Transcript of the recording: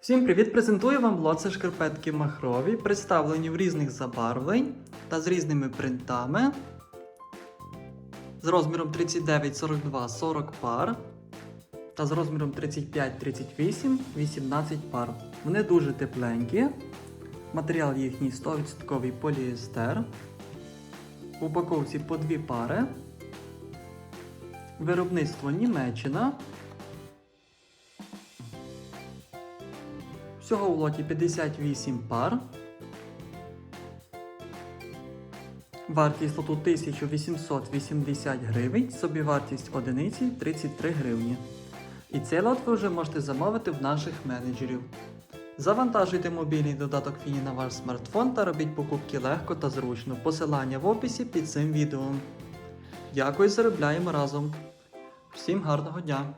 Всім привіт! Презентую вам лоце шкарпетки махрові, представлені в різних забарвлень та з різними принтами. З розміром 39, 42, 40 пар та з розміром 35, 38, 18 пар. Вони дуже тепленькі. Матеріал їхній 100% поліестер. В упаковці по дві пари. Виробництво Німеччина. Всього в лоті 58 пар. Вартість лоту 1880 гривень, собівартість одиниці 33 гривні. І цей лот ви вже можете замовити в наших менеджерів. Завантажуйте мобільний додаток Фіні на ваш смартфон та робіть покупки легко та зручно. Посилання в описі під цим відео. Дякую, заробляємо разом. Всім гарного дня!